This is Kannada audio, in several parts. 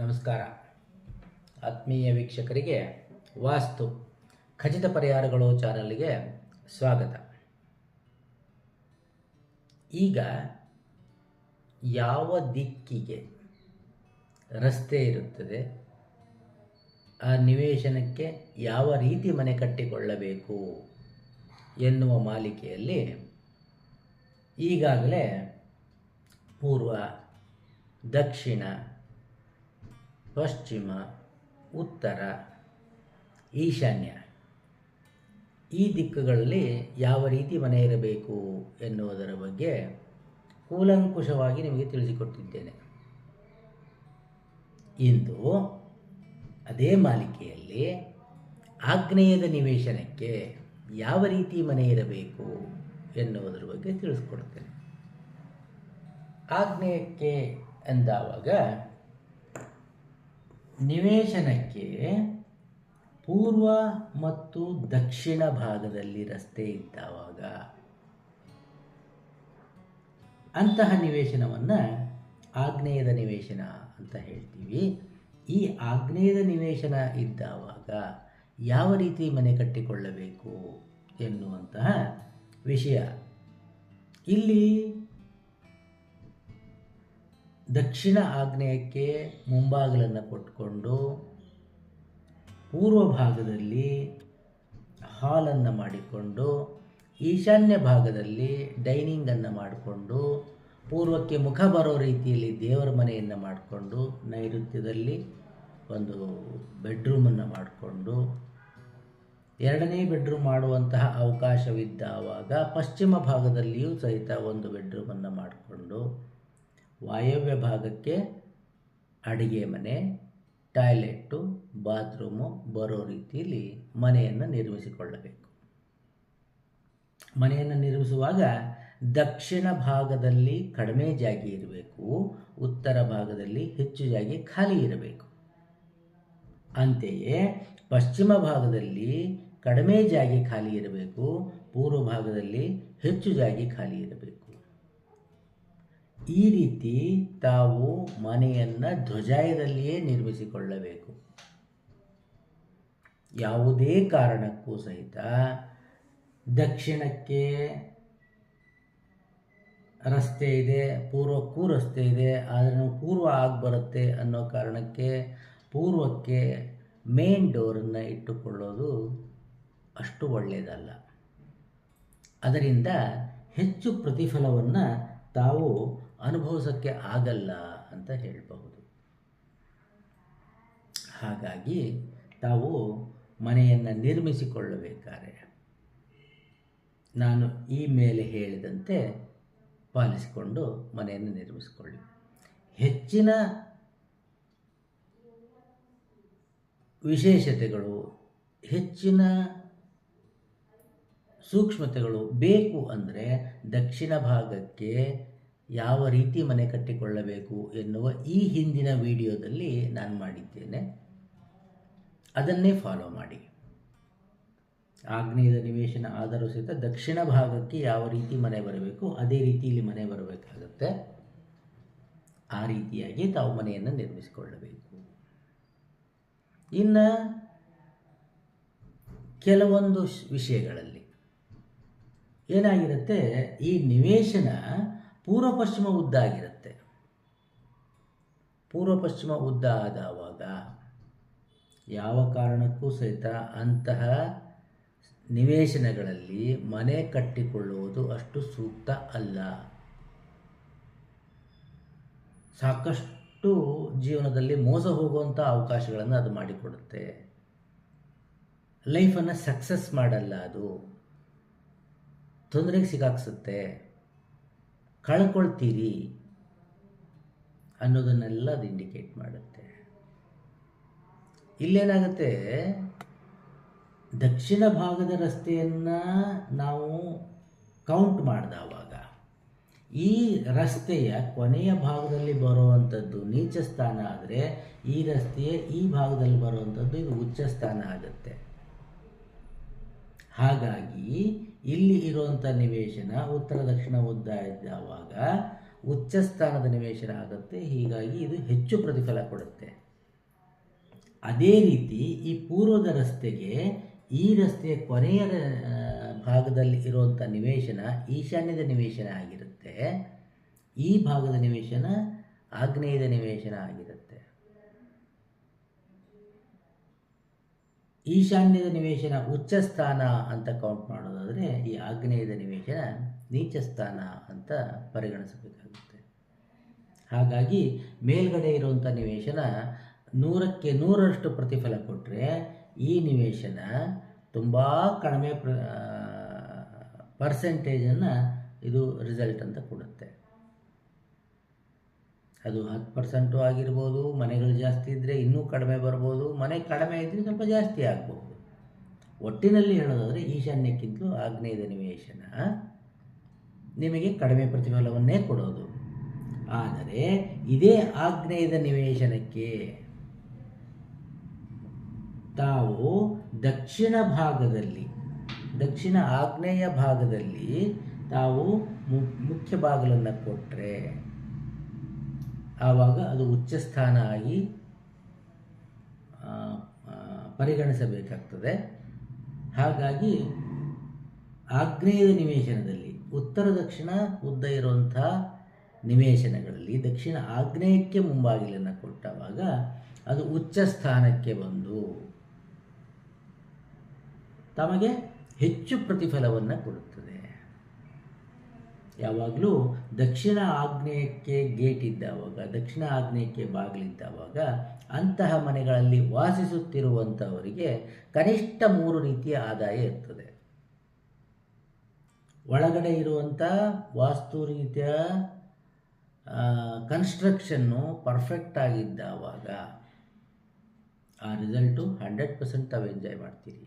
ನಮಸ್ಕಾರ. ಆತ್ಮೀಯ ವೀಕ್ಷಕರಿಗೆ ವಾಸ್ತು ಖಚಿತ ಪರಿಹಾರಗಳು ಚಾನಲ್ಗೆ ಸ್ವಾಗತ. ಈಗ ಯಾವ ದಿಕ್ಕಿಗೆ ರಸ್ತೆ ಇರುತ್ತದೆ, ಆ ನಿವೇಶನಕ್ಕೆ ಯಾವ ರೀತಿ ಮನೆ ಕಟ್ಟಿಕೊಳ್ಳಬೇಕು ಎನ್ನುವ ಮಾಲಿಕೆಯಲ್ಲಿ ಈಗಾಗಲೇ ಪೂರ್ವ, ದಕ್ಷಿಣ ಪಶ್ಚಿಮ, ಉತ್ತರ, ಈಶಾನ್ಯ. ಈ ದಿಕ್ಕುಗಳಲ್ಲಿ ಯಾವ ರೀತಿ ಮನೆ ಇರಬೇಕು ಎನ್ನುವುದರ ಬಗ್ಗೆ ಕೂಲಂಕುಷವಾಗಿ ನಿಮಗೆ ತಿಳಿಸಿಕೊಟ್ಟಿದ್ದೇನೆ. ಇಂದು ಅದೇ ಮಾಲಿಕೆಯಲ್ಲಿ ಆಗ್ನೇಯದ ನಿವೇಶನಕ್ಕೆ ಯಾವ ರೀತಿ ಮನೆ ಇರಬೇಕು ಎನ್ನುವುದರ ಬಗ್ಗೆ ತಿಳಿಸ್ಕೊಡ್ತೇನೆ. ಆಗ್ನೇಯಕ್ಕೆ ಎಂದಾವಾಗ ನಿವೇಶನಕ್ಕೆ ಪೂರ್ವ ಮತ್ತು ದಕ್ಷಿಣ ಭಾಗದಲ್ಲಿ ರಸ್ತೆ ಇದ್ದಾವಾಗ ಅಂತಹ ನಿವೇಶನವನ್ನು ಆಗ್ನೇಯದ ನಿವೇಶನ ಅಂತ ಹೇಳ್ತೀವಿ. ಈ ಆಗ್ನೇಯದ ನಿವೇಶನ ಇದ್ದಾವಾಗ ಯಾವ ರೀತಿ ಮನೆ ಕಟ್ಟಿಕೊಳ್ಳಬೇಕು ಎನ್ನುವಂತಹ ವಿಷಯ. ಇಲ್ಲಿ ದಕ್ಷಿಣ ಆಗ್ನೇಯಕ್ಕೆ ಮುಂಭಾಗಲನ್ನು ಕೊಟ್ಕೊಂಡು ಪೂರ್ವ ಭಾಗದಲ್ಲಿ ಹಾಲನ್ನು ಮಾಡಿಕೊಂಡು ಈಶಾನ್ಯ ಭಾಗದಲ್ಲಿ ಡೈನಿಂಗನ್ನು ಮಾಡಿಕೊಂಡು ಪೂರ್ವಕ್ಕೆ ಮುಖ ಬರೋ ರೀತಿಯಲ್ಲಿ ದೇವರ ಮನೆಯನ್ನು ಮಾಡಿಕೊಂಡು ನೈಋತ್ಯದಲ್ಲಿ ಒಂದು ಬೆಡ್ರೂಮನ್ನು ಮಾಡಿಕೊಂಡು ಎರಡನೇ ಬೆಡ್ರೂಮ್ ಮಾಡುವಂತಹ ಅವಕಾಶವಿದ್ದಾವಾಗ ಪಶ್ಚಿಮ ಭಾಗದಲ್ಲಿಯೂ ಸಹಿತ ಒಂದು ಬೆಡ್ರೂಮನ್ನು ಮಾಡಿಕೊಂಡು ವಾಯವ್ಯ ಭಾಗಕ್ಕೆ ಅಡಿಗೆ ಮನೆ, ಟಾಯ್ಲೆಟ್ಟು, ಬಾತ್ರೂಮು ಬರೋ ರೀತಿಯಲ್ಲಿ ಮನೆಯನ್ನು ನಿರ್ಮಿಸಿಕೊಳ್ಳಬೇಕು. ಮನೆಯನ್ನು ನಿರ್ಮಿಸುವಾಗ ದಕ್ಷಿಣ ಭಾಗದಲ್ಲಿ ಕಡಿಮೆ ಜಾಗಿ ಇರಬೇಕು, ಉತ್ತರ ಭಾಗದಲ್ಲಿ ಹೆಚ್ಚು ಜಾಗಿ ಖಾಲಿ ಇರಬೇಕು. ಅಂತೆಯೇ ಪಶ್ಚಿಮ ಭಾಗದಲ್ಲಿ ಕಡಿಮೆ ಜಾಗಿ ಖಾಲಿ ಇರಬೇಕು, ಪೂರ್ವ ಭಾಗದಲ್ಲಿ ಹೆಚ್ಚು ಜಾಗಿ ಖಾಲಿ ಇರಬೇಕು. ಈ ರೀತಿ ತಾವು ಮನೆಯನ್ನು ಧ್ವಜಾಯದಲ್ಲಿಯೇ ನಿರ್ಮಿಸಿಕೊಳ್ಳಬೇಕು. ಯಾವುದೇ ಕಾರಣಕ್ಕೂ ಸಹಿತ ದಕ್ಷಿಣಕ್ಕೆ ರಸ್ತೆ ಇದೆ, ಪೂರ್ವಕ್ಕೂ ರಸ್ತೆ ಇದೆ, ಆದರೆ ಪೂರ್ವ ಆಗಿ ಬರುತ್ತೆ ಅನ್ನೋ ಕಾರಣಕ್ಕೆ ಪೂರ್ವಕ್ಕೆ ಮೇನ್ ಡೋರನ್ನು ಇಟ್ಟುಕೊಳ್ಳೋದು ಅಷ್ಟು ಒಳ್ಳೆಯದಲ್ಲ ಅದರಿಂದ ಹೆಚ್ಚು ಪ್ರತಿಫಲವನ್ನು ತಾವು ಅನುಭವಿಸೋಕ್ಕೆ ಆಗಲ್ಲ ಅಂತ ಹೇಳಬಹುದು. ಹಾಗಾಗಿ ತಾವು ಮನೆಯನ್ನು ನಿರ್ಮಿಸಿಕೊಳ್ಳಬೇಕಾದ್ರೆ ನಾನು ಈ ಮೇಲೆ ಹೇಳಿದಂತೆ ಪಾಲಿಸಿಕೊಂಡು ಮನೆಯನ್ನು ನಿರ್ಮಿಸಿಕೊಳ್ಳಿ. ಹೆಚ್ಚಿನ ವಿಶೇಷತೆಗಳು, ಹೆಚ್ಚಿನ ಸೂಕ್ಷ್ಮತೆಗಳು ಬೇಕು ಅಂದರೆ ದಕ್ಷಿಣ ಭಾಗಕ್ಕೆ ಯಾವ ರೀತಿ ಮನೆ ಕಟ್ಟಿಕೊಳ್ಳಬೇಕು ಎನ್ನುವ ಈ ಹಿಂದಿನ ವಿಡಿಯೋದಲ್ಲಿ ನಾನು ಮಾಡಿದ್ದೇನೆ. ಅದನ್ನೇ ಫಾಲೋ ಮಾಡಿ. ಆಗ್ನೇಯದ ನಿವೇಶನ ಆದರೂ ಸಹಿತ ದಕ್ಷಿಣ ಭಾಗಕ್ಕೆ ಯಾವ ರೀತಿ ಮನೆ ಬರಬೇಕು, ಅದೇ ರೀತಿ ಇಲ್ಲಿ ಮನೆ ಬರಬೇಕಾಗುತ್ತೆ. ಆ ರೀತಿಯಾಗಿ ತಾವು ಮನೆಯನ್ನು ನಿರ್ಮಿಸಿಕೊಳ್ಳಬೇಕು. ಇನ್ನು ಕೆಲವೊಂದು ವಿಷಯಗಳಲ್ಲಿ ಏನಾಗಿರುತ್ತೆ, ಈ ನಿವೇಶನ ಪೂರ್ವ ಪಶ್ಚಿಮ ಉದ್ದ ಆಗಿರುತ್ತೆ. ಪೂರ್ವ ಪಶ್ಚಿಮ ಉದ್ದ ಆದವಾಗ ಯಾವ ಕಾರಣಕ್ಕೂ ಸಹಿತ ಅಂತಹ ನಿವೇಶನಗಳಲ್ಲಿ ಮನೆ ಕಟ್ಟಿಕೊಳ್ಳುವುದು ಅಷ್ಟು ಸೂಕ್ತ ಅಲ್ಲ. ಸಾಕಷ್ಟು ಜೀವನದಲ್ಲಿ ಮೋಸ ಹೋಗುವಂಥ ಅವಕಾಶಗಳನ್ನು ಅದು ಮಾಡಿಕೊಡುತ್ತೆ. ಲೈಫನ್ನು ಸಕ್ಸಸ್ ಮಾಡಲ್ಲ ಅದು. ತೊಂದರೆಗೆ ಸಿಗಾಕ್ಸುತ್ತೆ ಕಳ್ಕೊಳ್ತೀರಿ ಅನ್ನೋದನ್ನೆಲ್ಲ ಅದು ಇಂಡಿಕೇಟ್ ಮಾಡುತ್ತೆ. ಇಲ್ಲೇನಾಗುತ್ತೆ? ದಕ್ಷಿಣ ಭಾಗದ ರಸ್ತೆಯನ್ನು ನಾವು ಕೌಂಟ್ ಮಾಡಿದವಾಗ ಈ ರಸ್ತೆಯ ಕೊನೆಯ ಭಾಗದಲ್ಲಿ ಬರುವಂಥದ್ದು ನೀಚ ಸ್ಥಾನ ಆದರೆ ಈ ರಸ್ತೆಯ ಈ ಭಾಗದಲ್ಲಿ ಬರುವಂಥದ್ದು ಇದು ಉಚ್ಚ ಸ್ಥಾನ ಆಗುತ್ತೆ. ಹಾಗಾಗಿ ಇಲ್ಲಿ ಇರುವಂಥ ನಿವೇಶನ ಉತ್ತರ ದಕ್ಷಿಣ ಉದ್ದ ಇದ್ದಾವಾಗ ಉಚ್ಚ ಸ್ಥಾನದ ನಿವೇಶನ ಆಗುತ್ತೆ. ಹೀಗಾಗಿ ಇದು ಹೆಚ್ಚು ಪ್ರತಿಫಲ ಕೊಡುತ್ತೆ. ಅದೇ ರೀತಿ ಈ ಪೂರ್ವದ ರಸ್ತೆಗೆ ಈ ರಸ್ತೆಯ ಕೊನೆಯ ಭಾಗದಲ್ಲಿ ಇರುವಂಥ ನಿವೇಶನ ಈಶಾನ್ಯದ ನಿವೇಶನ ಆಗಿರುತ್ತೆ. ಈ ಭಾಗದ ನಿವೇಶನ ಆಗ್ನೇಯದ ನಿವೇಶನ ಆಗಿರುತ್ತೆ. ಈಶಾನ್ಯದ ನಿವೇಶನ ಉಚ್ಚ ಸ್ಥಾನ ಅಂತ ಕೌಂಟ್ ಮಾಡೋದಾದರೆ ಈ ಆಗ್ನೇಯದ ನಿವೇಶನ ನೀಚ ಸ್ಥಾನ ಅಂತ ಪರಿಗಣಿಸಬೇಕಾಗುತ್ತೆ. ಹಾಗಾಗಿ ಮೇಲ್ಗಡೆ ಇರುವಂಥ ನಿವೇಶನ ನೂರಕ್ಕೆ ನೂರರಷ್ಟು ಪ್ರತಿಫಲ ಕೊಟ್ಟರೆ ಈ ನಿವೇಶನ ತುಂಬ ಕಡಿಮೆ ಪ್ರ ಪರ್ಸೆಂಟೇಜನ್ನು ಇದು ರಿಸಲ್ಟ್ ಅಂತ ಕೊಡುತ್ತೆ. ಅದು ಹತ್ತು ಪರ್ಸೆಂಟು ಆಗಿರ್ಬೋದು, ಮನೆಗಳು ಜಾಸ್ತಿ ಇದ್ದರೆ ಇನ್ನೂ ಕಡಿಮೆ ಬರ್ಬೋದು, ಮನೆ ಕಡಿಮೆ ಇದ್ದರೆ ಸ್ವಲ್ಪ ಜಾಸ್ತಿ ಆಗ್ಬೋದು. ಒಟ್ಟಿನಲ್ಲಿ ಹೇಳೋದಾದರೆ ಈಶಾನ್ಯಕ್ಕಿಂತಲೂ ಆಗ್ನೇಯದ ನಿವೇಶನ ನಿಮಗೆ ಕಡಿಮೆ ಪ್ರತಿಫಲವನ್ನೇ ಕೊಡೋದು. ಆದರೆ ಇದೇ ಆಗ್ನೇಯದ ನಿವೇಶನಕ್ಕೆ ತಾವು ದಕ್ಷಿಣ ಭಾಗದಲ್ಲಿ, ದಕ್ಷಿಣ ಆಗ್ನೇಯ ಭಾಗದಲ್ಲಿ ತಾವು ಮುಖ್ಯ ಬಾಗಿಲನ್ನು ಕೊಟ್ಟರೆ ಆವಾಗ ಅದು ಉಚ್ಚ ಸ್ಥಾನ ಆಗಿ ಪರಿಗಣಿಸಬೇಕಾಗ್ತದೆ. ಹಾಗಾಗಿ ಆಗ್ನೇಯದ ನಿವೇಶನದಲ್ಲಿ, ಉತ್ತರ ದಕ್ಷಿಣ ಉದ್ದ ಇರುವಂಥ ನಿವೇಶನಗಳಲ್ಲಿ ದಕ್ಷಿಣ ಆಗ್ನೇಯಕ್ಕೆ ಮುಂಬಾಗಿಲನ್ನು ಕೊಟ್ಟವಾಗ ಅದು ಉಚ್ಚ ಸ್ಥಾನಕ್ಕೆ ಬಂದು ತಮಗೆ ಹೆಚ್ಚು ಪ್ರತಿಫಲವನ್ನು ಕೊಡುತ್ತದೆ. ಯಾವಾಗಲೂ ದಕ್ಷಿಣ ಆಗ್ನೇಯಕ್ಕೆ ಗೇಟ್ ಇದ್ದಾವಾಗ, ದಕ್ಷಿಣ ಆಗ್ನೇಯಕ್ಕೆ ಬಾಗಿಲಿದ್ದಾವಾಗ ಅಂತಹ ಮನೆಗಳಲ್ಲಿ ವಾಸಿಸುತ್ತಿರುವಂಥವರಿಗೆ ಕನಿಷ್ಠ ಮೂರು ರೀತಿಯ ಆದಾಯ ಇರ್ತದೆ. ಒಳಗಡೆ ಇರುವಂಥ ವಾಸ್ತು ರೀತಿಯ ಕನ್ಸ್ಟ್ರಕ್ಷನ್ನು ಪರ್ಫೆಕ್ಟ್ ಆಗಿದ್ದಾವಾಗ ಆ ರಿಸಲ್ಟು ಹಂಡ್ರೆಡ್ ಪರ್ಸೆಂಟ್ ತಾವು ಎಂಜಾಯ್ ಮಾಡ್ತೀರಿ.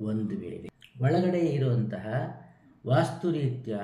ಒಂದು ವೇಳೆ. ಒಳಗಡೆ ಇರುವಂತಹ ವಾಸ್ತು ರೀತಿಯ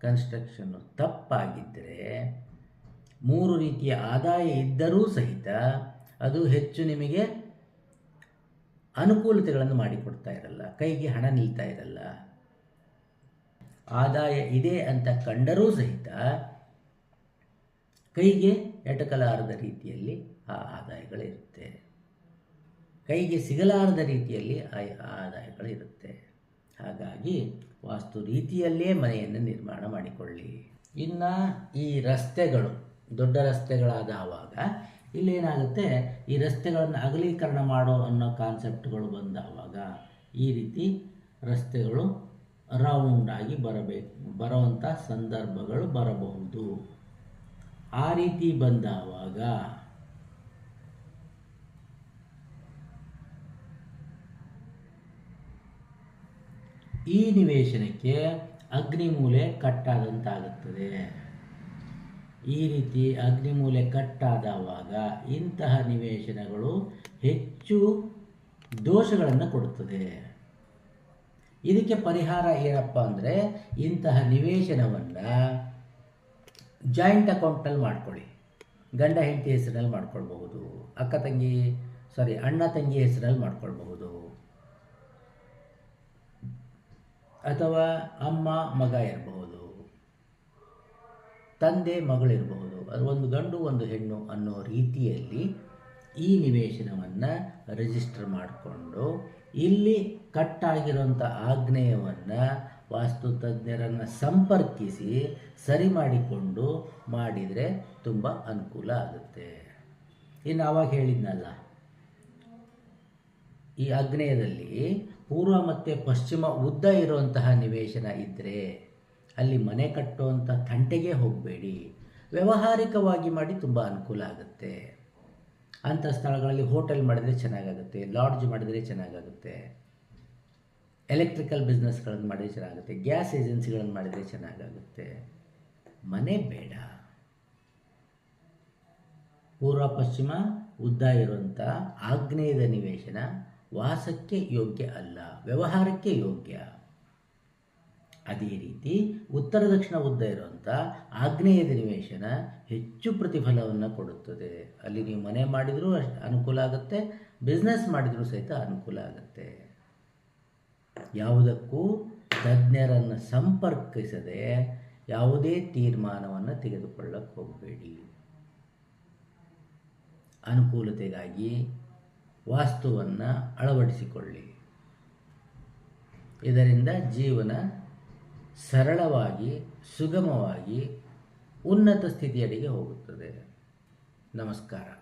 ಕನ್ಸ್ಟ್ರಕ್ಷನ್ನು ತಪ್ಪಾಗಿದ್ದರೆ ಮೂರು ರೀತಿಯ ಆದಾಯ ಇದ್ದರೂ ಸಹಿತ ಅದು ಹೆಚ್ಚು ನಿಮಗೆ ಅನುಕೂಲತೆಗಳನ್ನು ಮಾಡಿಕೊಡ್ತಾ ಇರಲ್ಲ, ಕೈಗೆ ಹಣ ನಿಲ್ತಾ ಇರಲ್ಲ. ಆದಾಯ ಇದೆ ಅಂತ ಕಂಡರೂ ಸಹಿತ ಕೈಗೆ ಎಟಕಲಾರದ ರೀತಿಯಲ್ಲಿ ಆ ಆದಾಯಗಳಿರುತ್ತೆ. ಕೈಗೆ ಸಿಗಲಾರದ ರೀತಿಯಲ್ಲಿ ಆ ಆದಾಯಗಳಿರುತ್ತೆ. ಹಾಗಾಗಿ ವಾಸ್ತು ರೀತಿಯಲ್ಲೇ ಮನೆಯನ್ನು ನಿರ್ಮಾಣ ಮಾಡಿಕೊಳ್ಳಿ. ಇನ್ನು ಈ ರಸ್ತೆಗಳು, ದೊಡ್ಡ ರಸ್ತೆಗಳಾದವಾಗ ಇಲ್ಲೇನಾಗುತ್ತೆ, ಈ ರಸ್ತೆಗಳನ್ನು ಅಗಲೀಕರಣ ಮಾಡೋ ಅನ್ನೋ ಕಾನ್ಸೆಪ್ಟ್ಗಳು ಬಂದಾವಾಗ ಈ ರೀತಿ ರಸ್ತೆಗಳು ರೌಂಡಾಗಿ ಬರಬೇಕು ಬರುವಂಥ ಸಂದರ್ಭಗಳು ಬರಬಹುದು. ಆ ರೀತಿ ಬಂದಾವಾಗ ಈ ನಿವೇಶನಕ್ಕೆ ಅಗ್ನಿಮೂಲೆ ಕಟ್ಟಾದಂತಾಗುತ್ತದೆ. ಈ ರೀತಿ ಅಗ್ನಿಮೂಲೆ ಕಟ್ಟಾದವಾಗ ಇಂತಹ ನಿವೇಶನಗಳು ಹೆಚ್ಚು ದೋಷಗಳನ್ನು ಕೊಡುತ್ತದೆ. ಇದಕ್ಕೆ ಪರಿಹಾರ ಏನಪ್ಪ ಅಂದರೆ ಇಂತಹ ನಿವೇಶನವನ್ನು ಜಾಯಿಂಟ್ ಅಕೌಂಟ್ನಲ್ಲಿ ಮಾಡ್ಕೊಳ್ಳಿ. ಗಂಡ ಹೆಂಡತಿ ಹೆಸರಿನಲ್ಲಿ ಮಾಡ್ಕೊಳ್ಬಹುದು. ಅಕ್ಕ ತಂಗಿ ಸಾರಿ ಅಣ್ಣ ತಂಗಿ ಹೆಸರಲ್ಲಿ ಮಾಡ್ಕೊಳ್ಬಹುದು. ಅಥವಾ ಅಮ್ಮ, ಮಗ ಇರಬಹುದು, ತಂದೆ ಮಗಳಿರಬಹುದು ಅದು ಒಂದು ಗಂಡು, ಒಂದು ಹೆಣ್ಣು ಅನ್ನೋ ರೀತಿಯಲ್ಲಿ ಈ ನಿವೇಶನವನ್ನು ರಿಜಿಸ್ಟರ್ ಮಾಡಿಕೊಂಡು ಇಲ್ಲಿ ಕಟ್ಟಾಗಿರುವಂಥ ಆಗ್ನೇಯವನ್ನು ವಾಸ್ತು ತಜ್ಞರನ್ನು ಸಂಪರ್ಕಿಸಿ ಸರಿ ಮಾಡಿಕೊಂಡು ಮಾಡಿದರೆ ತುಂಬ ಅನುಕೂಲ ಆಗುತ್ತೆ. ಇನ್ನು ಅವಾಗ ಹೇಳಿದ್ನಲ್ಲ ಈ ಆಗ್ನೇಯದಲ್ಲಿ ಪೂರ್ವ ಮತ್ತು ಪಶ್ಚಿಮ ಉದ್ದ ಇರುವಂತಹ ನಿವೇಶನ ಇದ್ದರೆ ಅಲ್ಲಿ ಮನೆ ಕಟ್ಟುವಂಥ ತಂಟೆಗೆ ಹೋಗಬೇಡಿ. ವ್ಯಾವಹಾರಿಕವಾಗಿ ಮಾಡಿ ತುಂಬ ಅನುಕೂಲ ಆಗುತ್ತೆ. ಅಂಥ ಸ್ಥಳಗಳಲ್ಲಿ ಹೋಟೆಲ್ ಮಾಡಿದರೆ ಚೆನ್ನಾಗಾಗುತ್ತೆ, ಲಾಡ್ಜ್ ಮಾಡಿದರೆ ಚೆನ್ನಾಗಾಗುತ್ತೆ, ಎಲೆಕ್ಟ್ರಿಕಲ್ ಬಿಸ್ನೆಸ್ಗಳನ್ನು ಮಾಡಿದರೆ ಚೆನ್ನಾಗುತ್ತೆ ಗ್ಯಾಸ್ ಏಜೆನ್ಸಿಗಳನ್ನು ಮಾಡಿದರೆ ಚೆನ್ನಾಗಾಗುತ್ತೆ. ಮನೆ ಬೇಡ. ಪೂರ್ವ, ಪಶ್ಚಿಮ, ಉದ್ದ ಇರುವಂಥ ಆಗ್ನೇಯದ ನಿವೇಶನ ವಾಸಕ್ಕೆ ಯೋಗ್ಯ ಅಲ್ಲ, ವ್ಯವಹಾರಕ್ಕೆ ಯೋಗ್ಯ. ಅದೇ ರೀತಿ ಉತ್ತರ ದಕ್ಷಿಣ ಉದ್ದ ಇರುವಂಥ ಆಗ್ನೇಯ ನಿವೇಶನ ಹೆಚ್ಚು ಪ್ರತಿಫಲವನ್ನು ಕೊಡುತ್ತದೆ. ಅಲ್ಲಿ ನೀವು ಮನೆ ಮಾಡಿದರೂ ಅಷ್ಟು ಅನುಕೂಲ ಆಗುತ್ತೆ ಬಿಸ್ನೆಸ್ ಮಾಡಿದರೂ ಸಹಿತ ಅನುಕೂಲ ಆಗುತ್ತೆ. ಯಾವುದಕ್ಕೂ ತಜ್ಞರನ್ನು ಸಂಪರ್ಕಿಸದೆ ಯಾವುದೇ ತೀರ್ಮಾನವನ್ನು ತೆಗೆದುಕೊಳ್ಳಕ್ಕೆ ಹೋಗಬೇಡಿ. ಅನುಕೂಲತೆಗಾಗಿ ವಾಸ್ತುವನ್ನು ಅಳವಡಿಸಿಕೊಳ್ಳಿ. ಇದರಿಂದ ಜೀವನ ಸರಳವಾಗಿ ಸುಗಮವಾಗಿ ಉನ್ನತ ಸ್ಥಿತಿಯಡೆಗೆ ಹೋಗುತ್ತದೆ. ನಮಸ್ಕಾರ.